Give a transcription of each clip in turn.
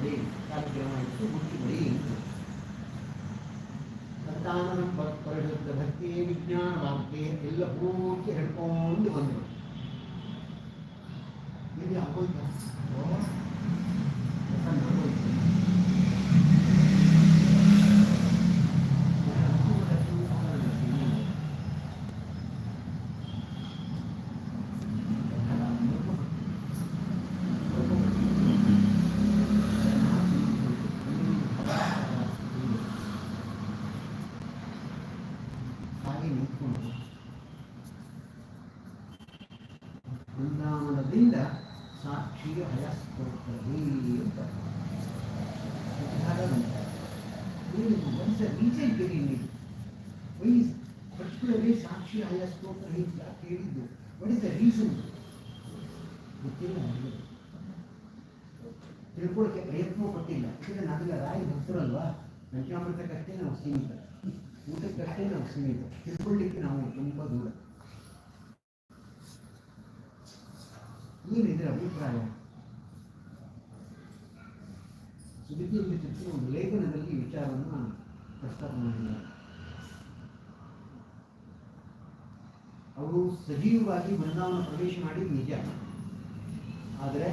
ಬಿಡಿ ಕಾರ್ಯಕ್ರಮ ಇಟ್ಟು ಮುಚ್ಚಿ ಬಿಡಿ ಅಂತ ಸಂತಾನನ ಪ- ಪರಿಶುದ್ಧ ಭಕ್ತಿ ವಿಜ್ಞಾನ ವಾಕ್ಯ ಎಲ್ಲ ಪೂರ್ತಿ ಹಿಡ್ಕೊಂಡು ಬಂದರು ಇಲ್ಲಿ ಆಗೋಯ್ತಾ ಓ, ಪ್ರಸನ್ನ ಆಗೋಯ್ತು. ಹಾಗೆ ನಿಂತ್ಕೊಂಡು ಬೃಂದಾವನದಿಂದ ಸಾಕ್ಷಿ ಹಯಸ್ತೋತ್ರವೇ ಅಂತ. ನೀವು ರೀಸನ್ ಕೇಳಿ ನೀವು ವೈಸ್ ಪರ್ಟಿಕ್ಯುಲರ್ಲಿ ಸಾಕ್ಷಿ ಹಯ ಸ್ತೋತ್ರ ಕೇಳಿದ್ದು. ಯಾಕೆ ಹೇಳಿದ್ದು ವಾಟ್ ಇಸ್ ದ ರೀಸನ್ ಗೊತ್ತಿಲ್ಲ ನನಗೆ. ತಿಳ್ಕೊಳ್ಳೋಕೆ ಪ್ರಯತ್ನ ಪಟ್ಟಿಲ್ಲ. ಯಾಕಂದರೆ ನಾವೆಲ್ಲ ರಾಯ ಭಕ್ತರಲ್ವಾ? ಪಂಚಾಮೃತಕ್ಕಷ್ಟೇ ನಾವು ಸೀಮಿತ. ಊಟಕ್ಕಷ್ಟೇ ನಾವು ಸೀಮಿತ. ತಿಳ್ಕೊಳ್ಳಿಕ್ಕೆ ನಾವು ತುಂಬ ದೂರ. ಏನಿದೆ ಅಭಿಪ್ರಾಯ ಸುದೀಪ್ ಮಿತ್ರ ಒಂದು ಲೇಖನದಲ್ಲಿ ಈ ವಿಚಾರವನ್ನು ಪ್ರಸ್ತಾಪ ಮಾಡಿದ್ದಾರೆ ಅವರು ಸಜೀವವಾಗಿ ಬೃಂದಾವನ ಪ್ರವೇಶ ಮಾಡಿ ನಿಜ ಆದರೆ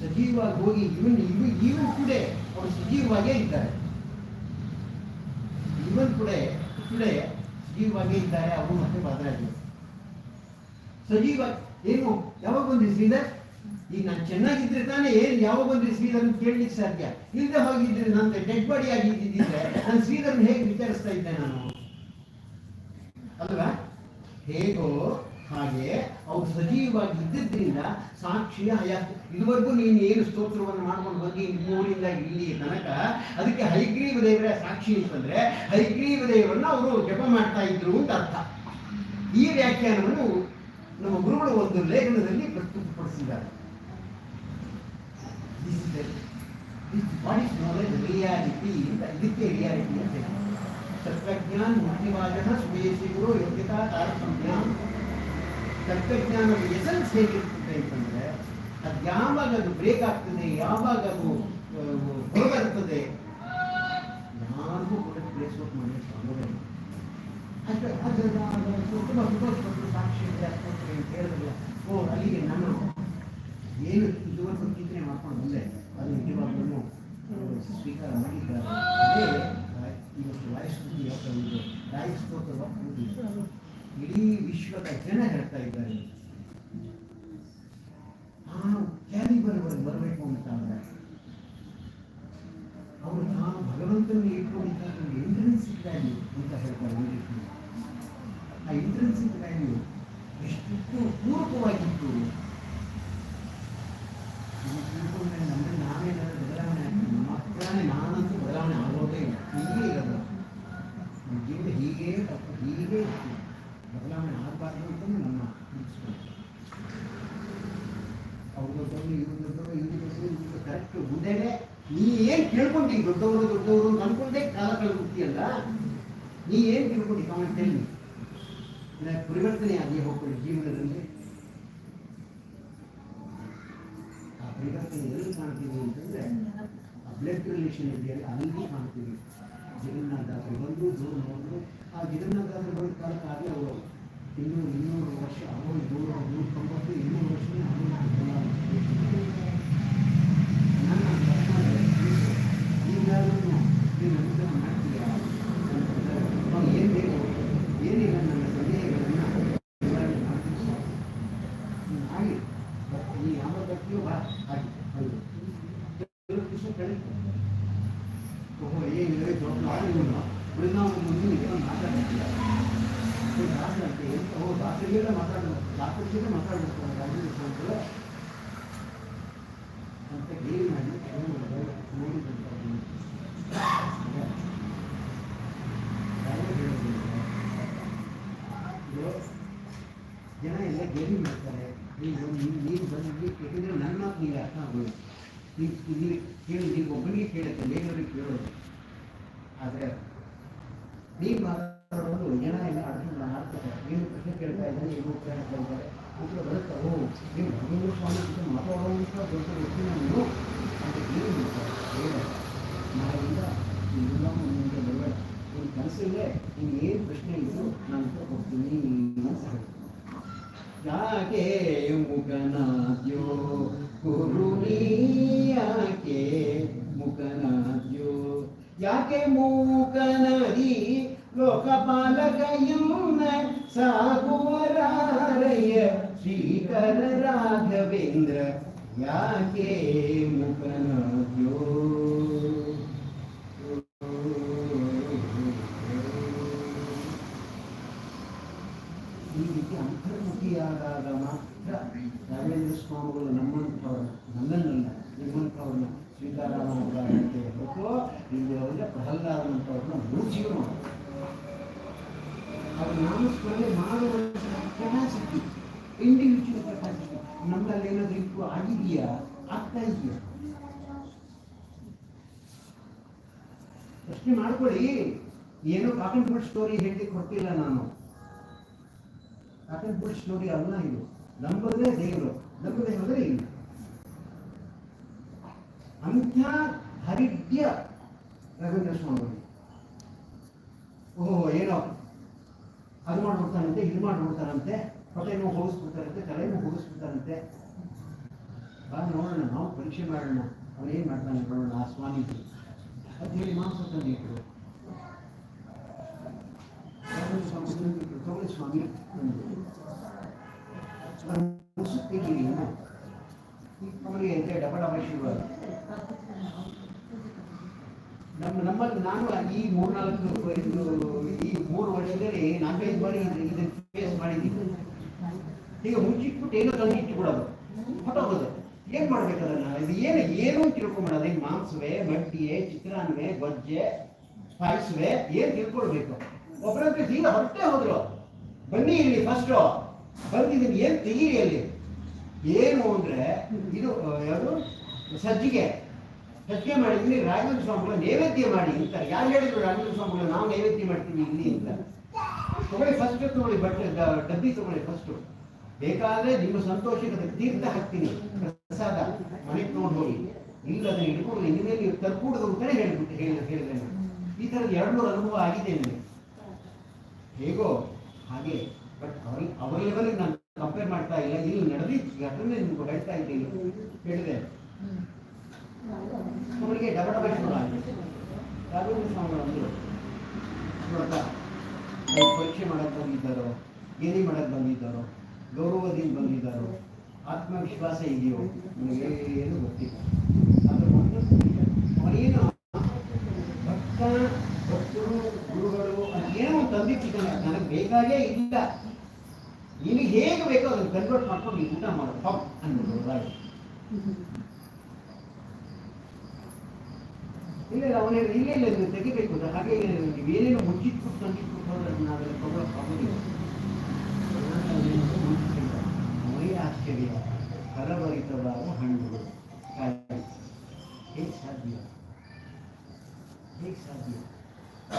ಸಜೀವವಾಗಿ ಹೋಗಿ ಇವನ್ ಇವ್ ಈವನ್ ಕೂಡ ಅವರು ಸಜೀವವಾಗೇ ಇದ್ದಾರೆ ಇವನ್ ಕೂಡ ಕೂಡ ಸಜೀವವಾಗೇ ಇದ್ದಾರೆ ಅವರು ಮತ್ತೆ ಬಾದರಾಜರು ಸಜೀವ ಏನು, ಯಾವಾಗ ಶ್ರೀಧರ್? ಈಗ ನಾನು ಚೆನ್ನಾಗಿದ್ರೆ ತಾನೇ ಏನು, ಯಾವಾಗ ಶ್ರೀಧರ್ ಅಂತ ಕೇಳಲಿಕ್ಕೆ ಸಾಧ್ಯ? ಇಲ್ಲದೆ ಹೋಗಿದ್ರೆ ನನ್ನ ಡೆಡ್ ಬಾಡಿ ಆಗಿ ಇದ್ದಿದ್ರೆ ನಾನು ಶ್ರೀಧರ್ನ ಹೇಗೆ ವಿಚಾರಿಸ್ತಾ ಇದ್ದೆ ನಾನು? ಅಲ್ವಾ? ಹೇಗೋ ಹಾಗೆ ಅವ್ರು ಸಜೀವವಾಗಿ ಇದ್ದಿದ್ದರಿಂದ ಸಾಕ್ಷಿಯ ಇದುವರೆಗೂ ನೀನು ಏನು ಸ್ತೋತ್ರವನ್ನು ಮಾಡ್ಕೊಂಡು ಬಂದು? ಮೂರಿಂದ ಇಲ್ಲಿ ತನಕ? ಅದಕ್ಕೆ ಹೈಗ್ರೀವ ದೇವರ ಸಾಕ್ಷಿ ಅಂತಂದ್ರೆ ಹೈಗ್ರೀವ ದೇವರನ್ನ ಅವರು ಜಪ ಮಾಡ್ತಾ ಇದ್ರು ಅಂತ ಅರ್ಥ. ಈ ವ್ಯಾಖ್ಯಾನವನ್ನು ನಮ್ಮ ಗುರುಗಳು ಒಂದು ಲೇಖನದಲ್ಲಿ ಪ್ರಸ್ತುತಪಡಿಸಿದ್ದಾರೆ. Reality ಅಂತ ಇದಕ್ಕೆ ರಿಯಾಲಿಟಿ ಅಂತ ಹೇಳಿ. ತತ್ವಜ್ಞಾನ ಮುಕ್ತಿವಾದನ ಸುವೇಶಿಗಳು ಯೋಗ್ಯತಾ, ತಾರತಮ್ಯ. ತತ್ವಜ್ಞಾನದ ಎಸೆನ್ಸ್ ಹೇಗಿರ್ತದೆ ಅಂತಂದ್ರೆ, ಅದು ಯಾವಾಗ ಅದು ಬ್ರೇಕ್ ಆಗ್ತದೆ, ಯಾವಾಗ ಅದು ಹೊರಬರ್ತದೆ ಯಾರಿಗೂ ಕೂಡ ಪ್ಲೇಸ್ಔಟ್ ಮಾಡಲಿಕ್ಕೆ ಆಗೋದಿಲ್ಲ ಅಷ್ಟು ಅದರ ತುಂಬ ಸಂತೋಷಪಟ್ಟು ಸಾಕ್ಷಿ ಇದೆ ಅಷ್ಟೊತ್ತಿಗೆ ಅಂತ ಹೇಳಿದ್ರಲ್ಲ ಓ, ಅಲ್ಲಿಗೆ ನಾನು ಏನು ಇದುವರೆಗೂ ಚಿಂತನೆ ಮಾಡ್ಕೊಂಡು ಬಂದೆ. ಅದು ನಿಜವಾಗ್ಲೂ ಸ್ವೀಕಾರ ಮಾಡಿದ್ದಾರೆ. ಅದೇ ಇವತ್ತು ವಾಯುಸ್ತುತಿ ಒಂದು ರಾಯಸ್ತೋತ್ರ ಇಡೀ ವಿಶ್ವದ ಜನ ಹೇಳ್ತಾ ಇದ್ದಾರೆ. ನಾನು ಕ್ಯಾಲಿಬರ್ ಬರಬೇಕು ಅಂತ ಅಂದ್ರೆ, ಅವರು ತಾನು ಭಗವಂತನ ಇಟ್ಕೊಂಡಿದ್ದ ಎಂಟ್ರೆನ್ಸ್ ವ್ಯಾಲ್ಯೂ ಅಂತ ಹೇಳ್ತಾರೆ. ಆ ಇಂಟ್ರೆನ್ಸಿಕ್ ನೀ ಏನು ತಿಳ್ಕೊಂಡಿ ಕಾಮೆಂಟ್ ಹೇಳಿ. ಪರಿವರ್ತನೆ ಆಗಿ ಹೋಗ್ಕೊಳ್ಳಿ ಜೀವನದಲ್ಲಿ. ಆ ಪರಿವರ್ತನೆ ಎಲ್ಲಿ ಕಾಣ್ತೀವಿ ಅಂತಂದ್ರೆ, ಆ ಬ್ಲಡ್ ರಿಲೇಷನ್ ಇದೆಯಲ್ಲ ಅಲ್ಲಿ ಕಾಣ್ತೀವಿ. ಜಗನ್ನಾಥದಾಸರು ಬಂದು ದೂರ ನೋಡಿದ್ರು. ಆ ಜಗನ್ನಾಥದಾಸರು ಬರೋ ಕಾಲಕ್ಕಾಗಿ ಅವರು ಇನ್ನೂರು ಇನ್ನೂರು ವರ್ಷ ಅವರು ನೂರ ನೂರ ತೊಂಬತ್ತು ಇನ್ನೂರು ವರ್ಷನೇ ಅವರು ನನ್ನ ಲಕ್ಷ್ಮಣ ಈಗಾಗಲೂ ನೀವು ಅನುಗ್ರಹ ಮಾಡ್ತೀರಾ ಅವ್ನು ಏನು ಬೇಕು ಏನಿಲ್ಲ ನನ್ನ ಸಂದೇಹಗಳನ್ನು ನಿವಾರಣೆ ಮಾಡ್ತೀನಿ ಸರ್. ನೀನು ಹಾಗೆ ನೀ ಯಾವ ಬರ್ತೀಯೋ ಬಾ ಹಾಗೆ ಹೌದು ಕೆಲವು ದಿವಸ ಕಳೀತು ಓಹೋ ಏನಿದೆ ದೊಡ್ಡ ಆಳು ಇವನು ಬೃಂದಾವನ ಮುಂದೆ ನಿಂತ್ಕೊಂಡು ಮಾತಾಡ್ತಿಲ್ಲ ದಾಸರಂತೆ ಓ ದಾಸರಿಗೆಲ್ಲ ಮಾತಾಡಬೇಕು ದಾಸರಿಗೆಲ್ಲ ಮಾತಾಡಬೇಕು ಅಂತ ಅಂತ ಗೇಲಿ ಮಾಡಿ ನೋಡಿದಂತ ಜನ ಎಲ್ಲ ಗೇಲಿ ಮಾಡ್ತಾರೆ ನೀವು ನೀವು ನೀವು ಬಂದು ಯಾಕಂದ್ರೆ ನನ್ನ ಮಾತು ನೀವು ಅರ್ಥ ಆಗೋದು. ನೀವು ನೀವು ಕೇಳಿ ನೀವು ಒಬ್ಬನಿಗೆ ಕೇಳುತ್ತೆ ಬೇರೆಯವ್ರಿಗೆ ಕೇಳೋದು. ಆದರೆ ನೀವು ಮಾತಾಡೋದು ಜನ ಎಲ್ಲ ಅರ್ಥ ಮಾಡ್ತಾರೆ ಏನು ಪ್ರಶ್ನೆ ಕೇಳ್ತಾ ಇದ್ದಾರೆ ಏನು ಉತ್ತರ ಕೇಳ್ತಾರೆ ಉತ್ತರ ಬರುತ್ತೆ? ಓ ನೀವು ಭಗವಂತ ಸ್ವಾಮಿ ಜೊತೆ ಮಾತಾಡುವಂಥ ದೊಡ್ಡ ವ್ಯಕ್ತಿ ನಾನು. ಅಂತ ಏನು ಬೇಡ. ನಾಳೆಯಿಂದ ಇದೆಲ್ಲ ಮುಂದೆ ಬರಬೇಡ ನಿನ್ನ ಕನಸಿಲ್ಲೇ ನಿಮ್ಗೆ ಏನು ಪ್ರಶ್ನೆ ಇದ್ರು ನಾನು ಹೋಗ್ತೀನಿ ಅಂತ ಹೇಳ್ತೀನಿ కాకే ముఖనాద్యో గురుణీయాకే ముఖనాద్యో యాకే మూకనది లోకపాలకయున సాగువరారయ శ్రీకర రాఘవేంద్ర యాకే ముఖనాద్యో ನಾಮಸ್ಮರಣೆ ಮಾಡುವಂತಹ ಕೆಪಾಸಿಟಿ ಇಂಡಿವಿಜುವಲ್ ಕೆಪಾಸಿಟಿ ನಮ್ಮಲ್ಲಿ ಏನಾದರೂ ಇಟ್ಟು ಆಗಿದೆಯಾ? ಆಗ್ತಾ ಇದೆಯಾ? ಪ್ರಶ್ನೆ ಮಾಡ್ಕೊಳ್ಳಿ. ಏನೋ ಕಾಟನ್ ಬುಲ್ ಸ್ಟೋರಿ ಹೇಳಲಿಕ್ಕೆ ಕೊಟ್ಟಿಲ್ಲ ನಾನು. ಕಾಟನ್ ಬುಲ್ ಸ್ಟೋರಿ ಅಲ್ಲ ಇದು. ನಂಬದೇ ದೇವರು. ನಂಬದೇ ಹೋದ್ರೆ ಇಲ್ಲ. ಅಂಥ ಹರಿದ್ಯ ರವೀಂದ್ರ ಸ್ವಾಮಿ. ಓಹೋ, ಏನೋ. ಅದು ಮಾಡ್ಬಿಡ್ತಾರಂತೆ, ಇದು ಮಾಡ್ಬಿಡ್ತಾರಂತೆ ಹೊಟ್ಟೆ ನೋವು ಹೋಗಿಸ್ಬಿಡ್ತಾರಂತೆ ತಲೆ ನೋವು ಹೋಗಿಸ್ಬಿಡ್ತಾರಂತೆ. ಬಾ ನೋಡೋಣ, ನಾವು ಪರೀಕ್ಷೆ ಮಾಡೋಣ. ಏನು ಮಾಡ್ತಾನೆ ನೋಡೋಣ, ಆ ಸ್ವಾಮೀಜಿ. ಅದು ಹೇಳಿ ಮಾಂಸ ತಂದು ಇಟ್ಟರು ರಾಘವೇಂದ್ರ ಸ್ವಾಮಿ ತಂದು ಇಟ್ರು. ತಗೊಳ್ಳಿ ಸ್ವಾಮಿ ತೆಗೀರಿ ಅವರಿಗೆ ಡಬಲ್ ಡಬ ಡಬ ಶುರು ನಮ್ಮ, ನಮ್ಮಲ್ಲಿ ನಾನು ಈ ಮೂರ್ನಾಲ್ಕು, ಇದು, ಈ ಮೂರು ವರ್ಷದಲ್ಲಿ ನಾಲ್ಕೈದು ಬಾರಿ ಇದನ್ನ ಫೇಸ್ ಮಾಡಿದ್ದೀನಿ ಈಗ ಮುಚ್ಚಿಟ್ಬಿಟ್ಟು ಏನೋ ತಂದು ಇಟ್ಬಿಡೋದು. ಹೊಟ್ಟೋಗೋದು ಏನ್ ಮಾಡ್ಬೇಕದನ್ನ? ಇದು ಏನು ಏನು ತಿಳ್ಕೊಂಬಿಡೋದು. ಈಗ ಮಾಂಸವೇ ಮಟ್ಟಿಗೆ ಚಿತ್ರಾನ್ವೆ ಗೊಜ್ಜೆ, ಪಾಯಸವೇ, ಏನ್ ತಿಳ್ಕೊಳ್ಬೇಕು? ಒಬ್ಬರಂತ ಸೀದಾ ಹೊಟ್ಟೆ ಹೋದ್ರು. ಬನ್ನಿ ಇಲ್ಲಿ ಫಸ್ಟ್ ಬಂದಿದ್ದೀನಿ ಏನ್ ತೆಗೀರಿ ಅಲ್ಲಿ? ಏನು ಅಂದ್ರೆ, ಇದು ಯಾವುದು? ಸಜ್ಜಿಗೆ. ಸಜ್ಜಿಗೆ ಮಾಡಿದ್ದೀನಿ ರಾಘವೇಂದ್ರ ಸ್ವಾಮಿಗಳು ನೈವೇದ್ಯ ಮಾಡಿ ಅಂತಾರೆ. ಯಾರು ಹೇಳಿದ್ರು ರಾಘವೇಂದ್ರ ಸ್ವಾಮಿಗಳು ನಾವು ನೈವೇದ್ಯ ಮಾಡ್ತೀವಿ ಇಲ್ಲಿ ಅಂತ. ತಗೊಳ್ಳಿ ಫಸ್ಟ್ ತಗೊಳ್ಳಿ ಬಟ್ಟೆ ಡಬ್ಬಿ ತಗೊಳ್ಳಿ ಫಸ್ಟ್ ಬೇಕಾದ್ರೆ ನಿಮ್ಮ ಸಂತೋಷಕ್ಕೆ ತೀರ್ಥ ಹಾಕ್ತೀನಿ. ಪ್ರಸಾದ ಮನೆಗೆ ನೋಡಿ ಹೋಗಿ. ಇಲ್ಲ ಅದನ್ನ ಹಿಡ್ಕೊಂಡು ಇನ್ಮೇಲೆ ನೀವು ತರ್ಕೂಡದು ಅಂತಾನೆ ಹೇಳ್ಬಿಟ್ಟು, ಹೇಳಿ, ಹೇಳಿದೆ ಈ ಥರದ ಎರಡು ಮೂರು ಅನುಭವ ಆಗಿದೆ ನನಗೆ ಹೇಗೋ, ಹಾಗೆ. ಬಟ್ ಅವ್ರ, ಅವರ ಲೆವೆಲ್ಗೆ ನಾನು ಕಂಪೇರ್ ಮಾಡ್ತಾ ಇಲ್ಲ. ಇಲ್ಲಿ ನಡೆದಿ ಘಟನೆ ನಿಮ್ಗೆ ಹೇಳ್ತಾ ಇದ್ದೀನಿ ಹೇಳಿದೆ. ಅವರಿಗೆ ಡಬಲ್ ಡಬ ಶುರು ಆಗಿದೆ ನೋಡ್ತಾ. ಪರೀಕ್ಷೆ ಮಾಡಕ್ಕೆ ಬಂದಿದ್ದಾರೋ ಗೇಲಿ ಮಾಡಕ್ಕೆ ಬಂದಿದ್ದಾರೋ, ಗೌರವದಿಂದ ಬಂದಿದ್ದಾರೋ, ಆತ್ಮವಿಶ್ವಾಸ ಇದೆಯೋ ನನಗೆ ಏನು ಗೊತ್ತಿಲ್ಲ. ಅದ್ರ ಒಂದು ಭಕ್ತ, ಭಕ್ತರು, ಗುರುಗಳು ಅದೇನೋ ತಂದಿಟ್ಟಿದ್ದಾನೆ ನನಗೆ ಬೇಕಾಗೇ ಇಲ್ಲ. ನಿನಗೆ ಹೇಗೆ ಬೇಕೋ ಅದನ್ನು ಕನ್ವರ್ಟ್ ಮಾಡ್ಕೊಂಡು ಊಟ ಮಾಡು. ಪಾಪ್ ಅಂದ್ಬಿಟ್ಟು ಇಲ್ಲ ಇಲ್ಲ ಅವನೇ ಇಲ್ಲ ಇಲ್ಲ ನೀವು ತೆಗಿಬೇಕು. ಹಾಗೆ ಏನೇನು ಮುಚ್ಚಿಟ್ಬಿಟ್ಟು ತಂದಿಟ್ಬಿಟ್ಟು ಹೋದ್ರೆ ನಾವೆಲ್ಲ ತಗೊಳಕ್ ಆಗೋದಿಲ್ಲ ಮೈ ಆಶ್ಚರ್ಯ. ಫಲಭರಿತವಾದ ಹಣ್ಣುಗಳು. ಹೇಗೆ ಸಾಧ್ಯ? ಹೇಗೆ ಸಾಧ್ಯ?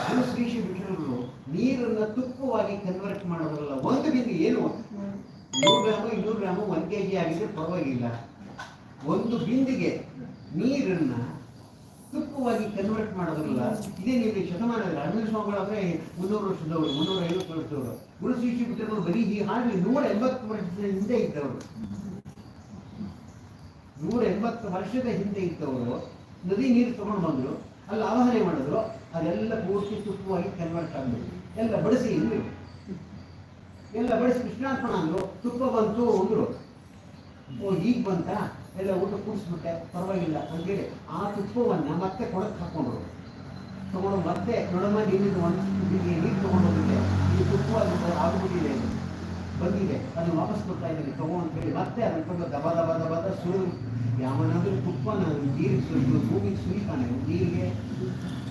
ಅದು ಶ್ರೀ ನೀರನ್ನು ವಿಠಲರು ನೀರನ್ನ ತುಪ್ಪವಾಗಿ ಕನ್ವರ್ಟ್ ಮಾಡೋದ್ರಲ್ಲ, ಒಂದು ಬಿಂದು ಏನು? ನೂರು ಗ್ರಾಮು, ಇನ್ನೂರು ಗ್ರಾಮು, ಒಂದು ಕೆ ಜಿ ಆಗಿದ್ರೆ ಪರವಾಗಿಲ್ಲ. ಒಂದು ಬಿಂದಿಗೆ ನೀರನ್ನ ತುಪ್ಪವಾಗಿ ಕನ್ವರ್ಟ್ ಮಾಡೋದಿಲ್ಲ ಇದೇ ನಿಮಗೆ ಶತಮಾನದಲ್ಲಿ ಅರವಿಂದ ಸ್ವಾಮಿಗಳಾದ್ರೆ ಮುನ್ನೂರು ವರ್ಷದವರು ಮುನ್ನೂರ ಐವತ್ತು ವರ್ಷದವರು ಗುರು ಶಿಷ್ಯ ಪುತ್ರಗಳು ಬರೀ ಹಾಗೆ ನೂರ ಎಂಬತ್ತು ವರ್ಷದ ಹಿಂದೆ ಇದ್ದವರು. ನೂರ ಎಂಬತ್ತು ವರ್ಷದ ಹಿಂದೆ ಇದ್ದವರು ನದಿ ನೀರು ತಗೊಂಡು ಬಂದ್ರು, ಅಲ್ಲಿ ಆವಾಹನೆ ಮಾಡಿದ್ರು, ಅದೆಲ್ಲ ಪೂರ್ತಿ ತುಪ್ಪವಾಗಿ ಕನ್ವರ್ಟ್ ಆಗಬೇಕು ಎಲ್ಲ ಬಡಿಸಿ ಎಲ್ಲ ಬಡಿಸಿ ಕೃಷ್ಣಾರ್ಪಣ ಅಂದ್ರು, ತುಪ್ಪ ಬಂತು ಅಂದ್ರು. ಓ, ಈಗ ಬಂತ? ಎಲ್ಲ ಊಟ ಕೂಡಿಸ್ಬಿಟ್ಟೆ ಪರವಾಗಿಲ್ಲ ಅಂತೇಳಿ ಆ ತುಪ್ಪವನ್ನು ಮತ್ತೆ ಕೊಡಕ್ಕೆ ಹಾಕೊಂಡ್ರು. ತಗೊಂಡು ಮತ್ತೆ ನೋಡಮ್ಮ ನೀರಿನ ಒಂದು ನೀರು ತೊಗೊಂಡೋಗಿದೆ ಈ ತುಪ್ಪ ಆಗ್ಬಿಟ್ಟಿದೆ. ಬಂದಿದೆ. ಅದು ವಾಪಸ್ ಕೊಡ್ತಾ ಇದ್ದೀನಿ. ಹೇಳಿ ಮತ್ತೆ ಅದನ್ನು ತುಂಬ ದಬ ದಬ ದಬ ದಬ ಯಾವನಾದರೂ ತುಪ್ಪ ತುಪ್ಪನ ನೀರಿಗೆ ಸುರಿದು, ಭೂಮಿಗೆ ಸುರಿತಾನೆ. ನೀರಿಗೆ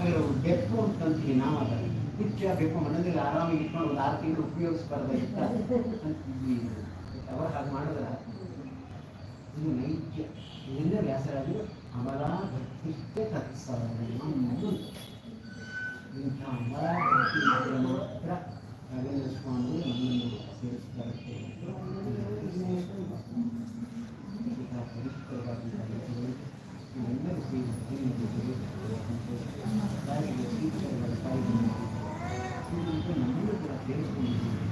ಅಯ್ಯೋ ಬೆಪ್ಪು ಅಂತ ಅಂತೀವಿ ನಾವು ಅದನ್ನು ಹುಚ್ಚ ಬೆಪ್ಪು ಮನದಲ್ಲಿ ಆರಾಮಾಗಿ ಇಟ್ಕೊಂಡು ಒಂದು ಆರು ತಿಂಗಳು ಉಪಯೋಗಿಸ್ಬಾರ್ದು ಅಂತ ಅವರು ಹಾಗೆ ಮಾಡಿದ್ರ ಭಕ್ತಿ ನೈಜ್ಯ ಇದರಿಂದ ವ್ಯಾಸರಾಜರು ಅಮರಾ ಭಕ್ತಿಗೆ ತತ್ಸಾಧನ ಇಂಥ ಅಮರಾ ಭಕ್ತಿ ಇದ್ದರೆ ಮಾತ್ರ ರವೀಂದ್ರ ಸ್ವಾಮಿ ನಮ್ಮನ್ನು ಸೇರಿಸ್ತಾರೆ ಇವೆಲ್ಲರೂ ಸೇರಿಸಿ ಹಾಗಾಗಿ ಟೀಚರ್ಗಳ ತಾಯಿ ನಮ್ಮನ್ನು ಕೂಡ ಸೇರಿಸಿಕೊಂಡಿದ್ದೀವಿ